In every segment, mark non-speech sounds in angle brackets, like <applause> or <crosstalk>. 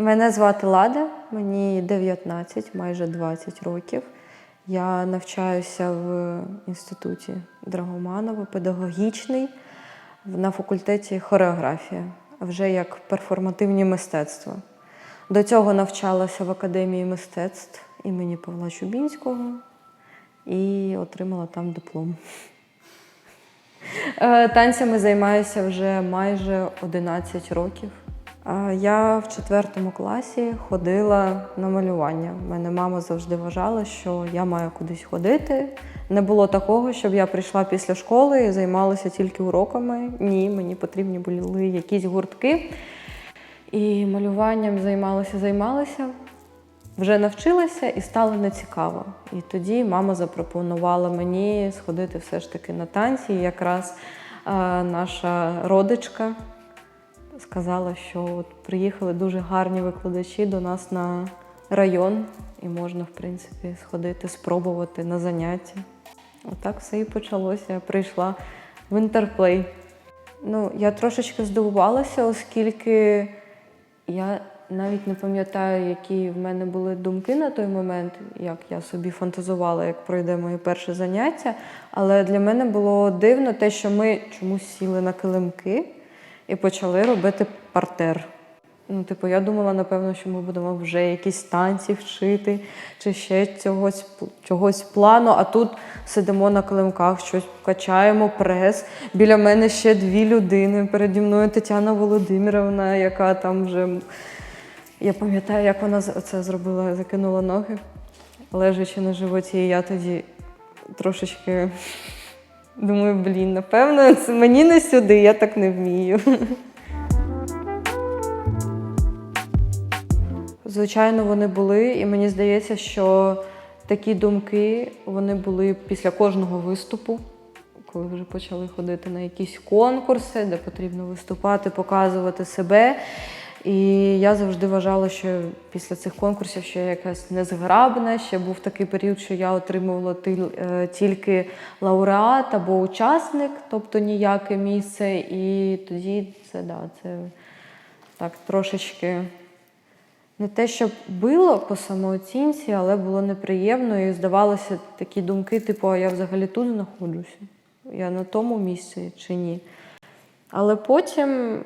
Мене звати Лада, мені 19, майже 20 років. Я навчаюся в інституті Драгоманова, педагогічний, на факультеті хореографія, вже як перформативні мистецтва. До цього навчалася в Академії мистецтв імені Павла Чубінського і отримала там диплом. Е, Танцями займаюся вже майже 11 років. Я в четвертому класі ходила на малювання. Мене мама завжди вважала, що я маю кудись ходити. Не було такого, щоб я прийшла після школи і займалася тільки уроками. Ні, мені потрібні були якісь гуртки. І малюванням займалася, займалася. Вже навчилася і стало нецікаво. І тоді мама запропонувала мені сходити все ж таки на танці. І якраз наша родичка сказала, що от приїхали дуже гарні викладачі до нас на район, і можна, в принципі, сходити, спробувати на заняття. Отак все і почалося. Я прийшла в інтерплей. Ну, я трошечки здивувалася, оскільки я навіть не пам'ятаю, які в мене були думки на той момент, як я собі фантазувала, як пройде моє перше заняття. Але для мене було дивно те, що ми чомусь сіли на килимки і почали робити партер. Ну, типу, я думала, напевно, що ми будемо вже якісь танці вчити чи ще чогось, чогось плану. А тут сидимо на килимках, щось качаємо прес. Біля мене ще дві людини. Переді мною Тетяна Володимировна, яка там вже. Я пам'ятаю, як вона це зробила, закинула ноги, лежачи на животі. І я тоді трошечки думаю, блін, напевно, це мені не сюди, я так не вмію. Звичайно, вони були, і мені здається, що такі думки вони були після кожного виступу, коли вже почали ходити на якісь конкурси, де потрібно виступати, показувати себе. І я завжди вважала, що після цих конкурсів що я якась незграбна. Ще був такий період, що я отримувала е, тільки лауреат або учасник, тобто ніяке місце. І тоді це да, це так трошечки не те, щоб било по самооцінці, але було неприємно і здавалося такі думки, типу, а я взагалі тут знаходжуся? Я на тому місці чи ні? Але потім,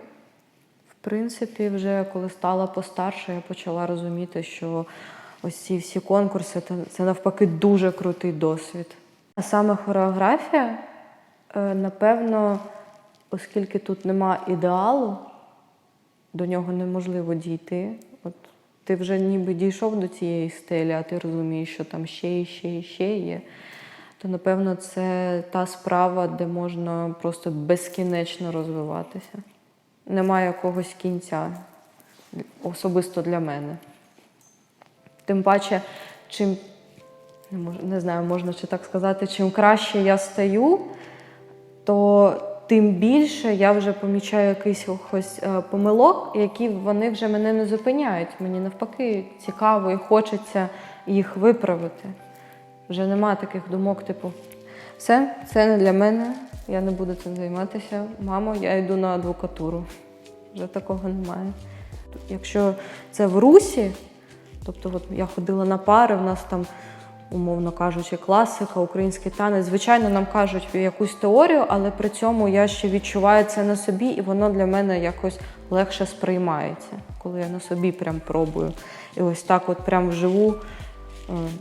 принципі, вже коли стала постарше, я почала розуміти, що ось ці всі конкурси це, це навпаки дуже крутий досвід. А саме хореографія, е, напевно, оскільки тут нема ідеалу, до нього неможливо дійти. От ти вже ніби дійшов до цієї стелі, а ти розумієш, що там ще і ще і ще є. То, напевно, це та справа, де можна просто безкінечно розвиватися. Немає якогось кінця, особисто для мене. Тим паче, чим не, знаю, можна чи так сказати, чим краще я стаю, то тим більше я вже помічаю якийсь е, помилок, які вони вже мене не зупиняють. Мені навпаки цікаво і хочеться їх виправити. Вже нема таких думок, типу, все, це не для мене, я не буду цим займатися. Мамо, я йду на адвокатуру. Вже такого немає. Якщо це в русі, тобто от я ходила на пари, в нас там, умовно кажучи, класика, український танець. Звичайно, нам кажуть якусь теорію, але при цьому я ще відчуваю це на собі, і воно для мене якось легше сприймається, коли я на собі прям пробую. І ось так, от прям вживу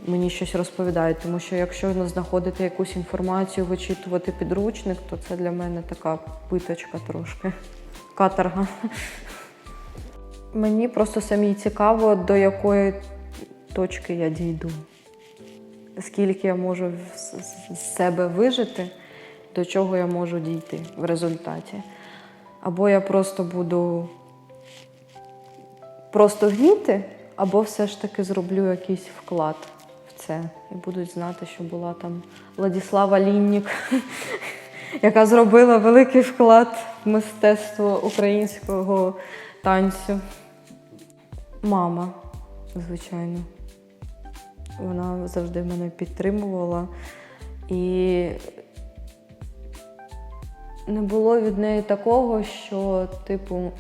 мені щось розповідають. Тому що якщо знаходити якусь інформацію, вичитувати підручник, то це для мене така питочка трошки, каторга. Мені просто самій цікаво, до якої точки я дійду. Скільки я можу з себе вижити, до чого я можу дійти в результаті. Або я просто буду просто гніти, або все ж таки зроблю якийсь вклад в це. І будуть знати, що була там Владіслава Ліннік, <laughs> яка зробила великий вклад в мистецтво українського танцю. Мама, звичайно. Вона завжди мене підтримувала. І не було від неї такого, що, типу,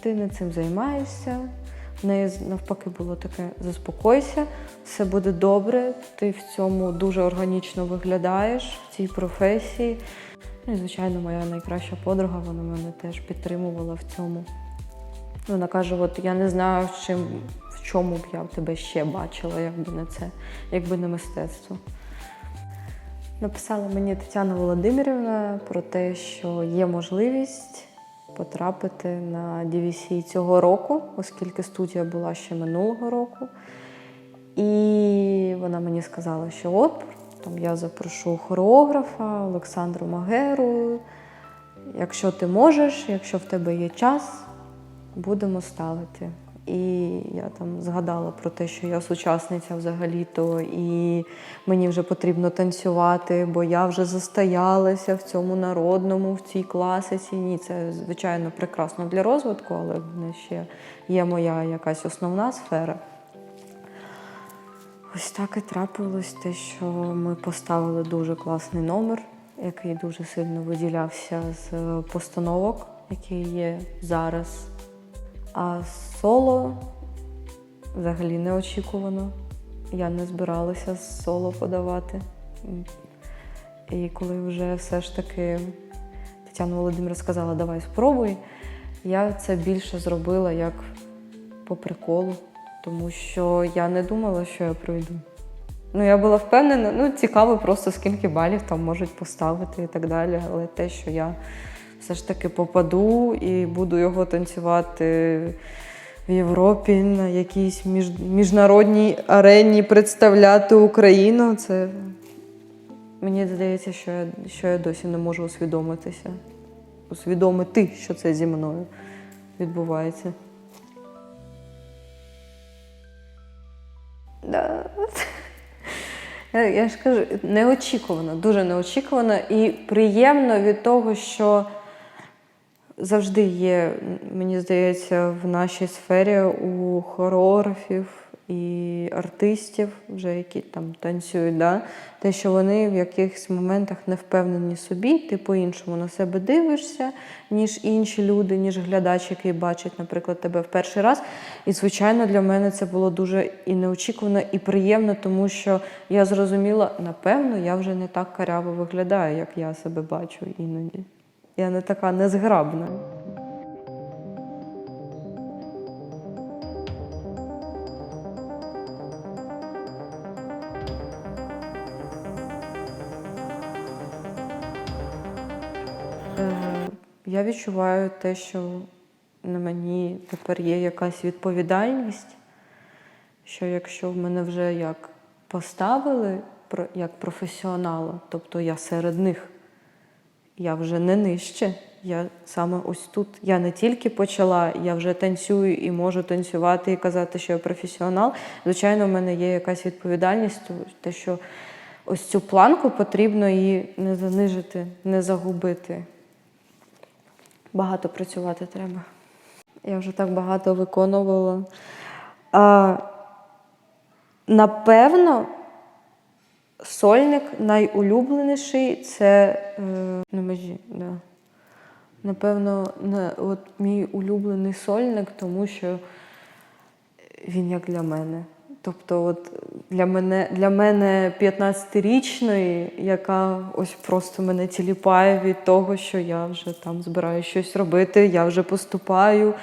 ти не цим займаєшся, В неї навпаки було таке: заспокойся, все буде добре, ти в цьому дуже органічно виглядаєш в цій професії. Ну і, звичайно, моя найкраща подруга, вона мене теж підтримувала в цьому. Вона каже: от я не знаю, в чим, в чому б я тебе ще бачила, якби не це, якби не мистецтво. Написала мені Тетяна Володимирівна про те, що є можливість потрапити на DVC цього року, оскільки студія була ще минулого року. І вона мені сказала, що от там я запрошу хореографа Олександру Магеру. Якщо ти можеш, якщо в тебе є час, будемо ставити. І я там згадала про те, що я сучасниця взагалі-то, і мені вже потрібно танцювати, бо я вже застоялася в цьому народному, в цій класиці. Ні, це звичайно прекрасно для розвитку, але в мене ще є моя якась основна сфера. Ось так і трапилось те, що ми поставили дуже класний номер, який дуже сильно виділявся з постановок, які є зараз. А соло взагалі неочікувано. Я не збиралася соло подавати. І коли вже все ж таки Тетяна Володимира сказала, давай спробуй, я це більше зробила як по приколу, тому що я не думала, що я пройду. Ну, я була впевнена, ну, цікаво просто скільки балів там можуть поставити і так далі. Але те, що я все ж таки попаду і буду його танцювати в Європі на якійсь між, міжнародній арені представляти Україну, це мені здається, що я, що я досі не можу усвідомитися. Усвідомити, що це зі мною відбувається. Да. Я ж кажу, неочікувано, дуже неочікувано і приємно від того, що завжди є, мені здається, в нашій сфері у хореографів і артистів, вже які там танцюють, да? те, що вони в якихось моментах не впевнені собі, ти по-іншому на себе дивишся, ніж інші люди, ніж глядач, який бачить, наприклад, тебе в перший раз. І, звичайно, для мене це було дуже і неочікувано, і приємно, тому що я зрозуміла, напевно, я вже не так каряво виглядаю, як я себе бачу іноді. Я не така незграбна. Е, Я відчуваю те, що на мені тепер є якась відповідальність, що якщо в мене вже як поставили як професіонала, тобто я серед них, я вже не нижче. Я саме ось тут. Я не тільки почала, я вже танцюю і можу танцювати і казати, що я професіонал. Звичайно, в мене є якась відповідальність, те, що ось цю планку потрібно її не занижити, не загубити. Багато працювати треба. Я вже так багато виконувала. А, напевно, сольник найулюбленіший це е, на межі. Да. Напевно, на, от мій улюблений сольник, тому що він як для мене. Тобто, от для мене, для мене 15-річної, яка ось просто мене тіліпає від того, що я вже там збираю щось робити, я вже поступаю,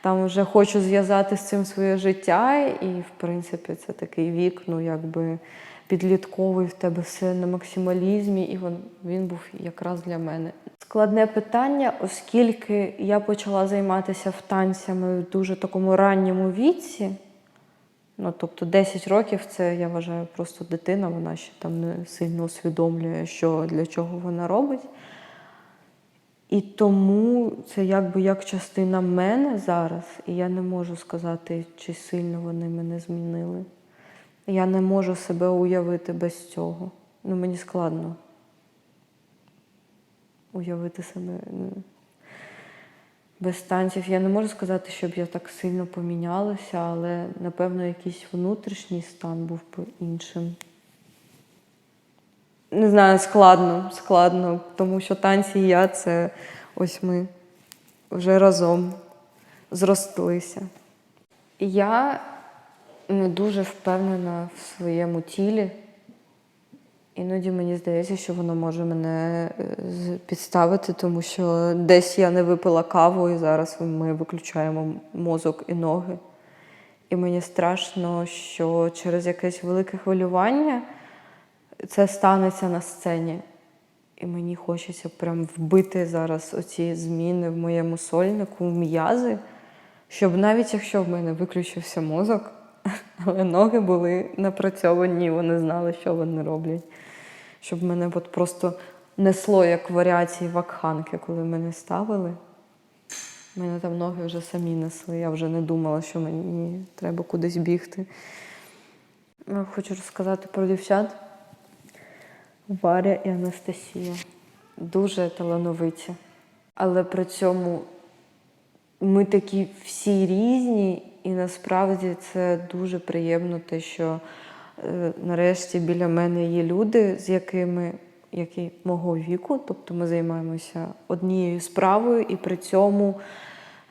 там вже хочу зв'язати з цим своє життя. І, в принципі, це такий вік, ну якби підлітковий в тебе все на максималізмі, і він, він був якраз для мене. Складне питання, оскільки я почала займатися в танцями в дуже такому ранньому віці. Ну, тобто 10 років це, я вважаю, просто дитина, вона ще там не сильно усвідомлює, що для чого вона робить. І тому це якби як частина мене зараз, і я не можу сказати, чи сильно вони мене змінили. Я не можу себе уявити без цього. Ну, мені складно уявити себе. ну, без танців я не можу сказати, щоб я так сильно помінялася, але напевно якийсь внутрішній стан був би іншим. Не знаю, складно, складно, тому що танці і я це ось ми вже разом зростлися. Я не дуже впевнена в своєму тілі. Іноді мені здається, що воно може мене е, підставити, тому що десь я не випила каву, і зараз ми виключаємо мозок і ноги. І мені страшно, що через якесь велике хвилювання це станеться на сцені. І мені хочеться прям вбити зараз оці зміни в моєму сольнику, в м'язи, щоб навіть якщо в мене виключився мозок, але ноги були напрацьовані, вони знали, що вони роблять. Щоб мене от просто несло як варіації вакханки, коли мене ставили. Мене там ноги вже самі несли. Я вже не думала, що мені треба кудись бігти. Хочу розказати про дівчат. Варя і Анастасія. Дуже талановиті. Але при цьому ми такі всі різні, і насправді це дуже приємно, те, що е, нарешті біля мене є люди, з якими які мого віку, тобто ми займаємося однією справою, і при цьому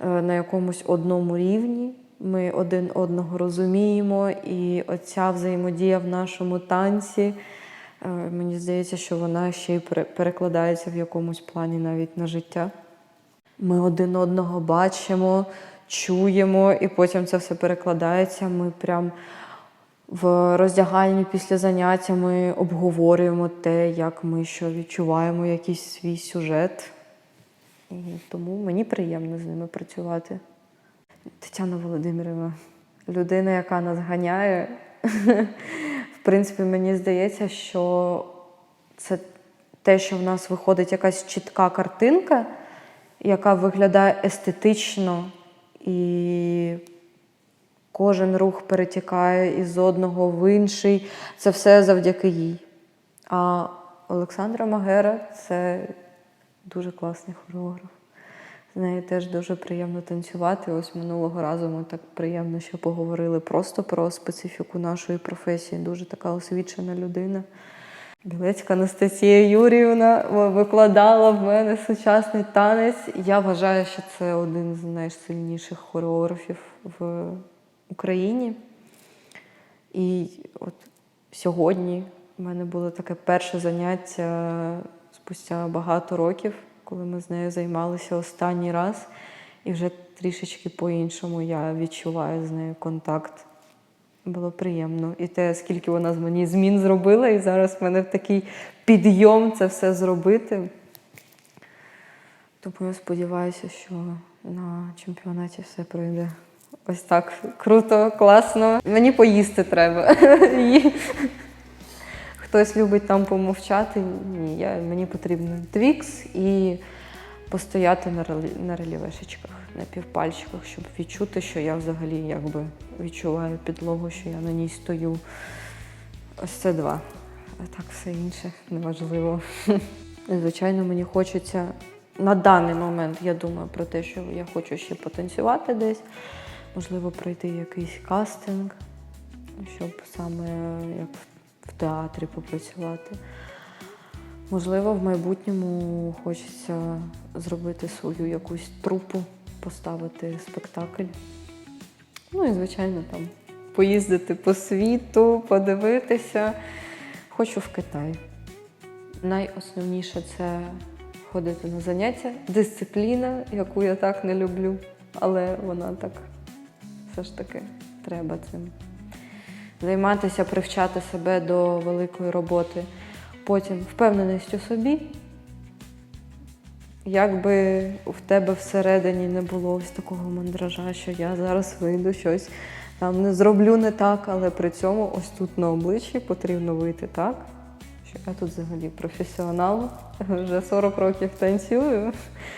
е, на якомусь одному рівні. Ми один одного розуміємо, і оця взаємодія в нашому танці. е, Мені здається, що вона ще й перекладається в якомусь плані навіть на життя. Ми один одного бачимо, чуємо, і потім це все перекладається. Ми прям в роздягальні після заняття ми обговорюємо те, як ми що відчуваємо, якийсь свій сюжет. І тому мені приємно з ними працювати. Тетяна Володимирівна, людина, яка нас ганяє. <laughs> В принципі, мені здається, що це те, що в нас виходить якась чітка картинка, яка виглядає естетично, і кожен рух перетікає із одного в інший. Це все завдяки їй. А Олександра Магера це дуже класний хореограф. З нею теж дуже приємно танцювати. Ось минулого разу ми так приємно ще поговорили просто про специфіку нашої професії. Дуже така освічена людина. Білецька Анастасія Юріївна викладала в мене сучасний танець. Я вважаю, що це один з найсильніших хореографів в Україні. І от сьогодні в мене було таке перше заняття спустя багато років, коли ми з нею займалися останній раз. І вже трішечки по-іншому я відчуваю з нею контакт. Було приємно. І те, скільки вона з мені змін зробила, і зараз в мене такий підйом це все зробити. Тому я сподіваюся, що на чемпіонаті все пройде. Ось так круто, класно. Мені поїсти треба. <laughs> Хтось любить там помовчати. Ні, я, мені потрібен твікс і постояти на релівешечках, на півпальчиках, щоб відчути, що я взагалі якби відчуваю підлогу, що я на ній стою. Ось це два. А так все інше неважливо. <laughs> Звичайно, мені хочеться на даний момент, я думаю про те, що я хочу ще потанцювати десь, можливо, пройти якийсь кастинг, щоб саме як в театрі попрацювати. Можливо, в майбутньому хочеться зробити свою якусь трупу, поставити спектакль. Ну і, звичайно, там поїздити по світу, подивитися. Хочу в Китай. Найосновніше це ходити на заняття, дисципліна, яку я так не люблю, але вона так все ж таки треба цим. Займатися, привчати себе до великої роботи. Потім впевненість у собі. Як би в тебе всередині не було ось такого мандража, що я зараз вийду щось там не зроблю не так, але при цьому ось тут на обличчі потрібно вийти так, що я тут взагалі професіонал, вже 40 років танцюю.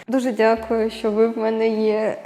Дуже дякую, що ви в мене є.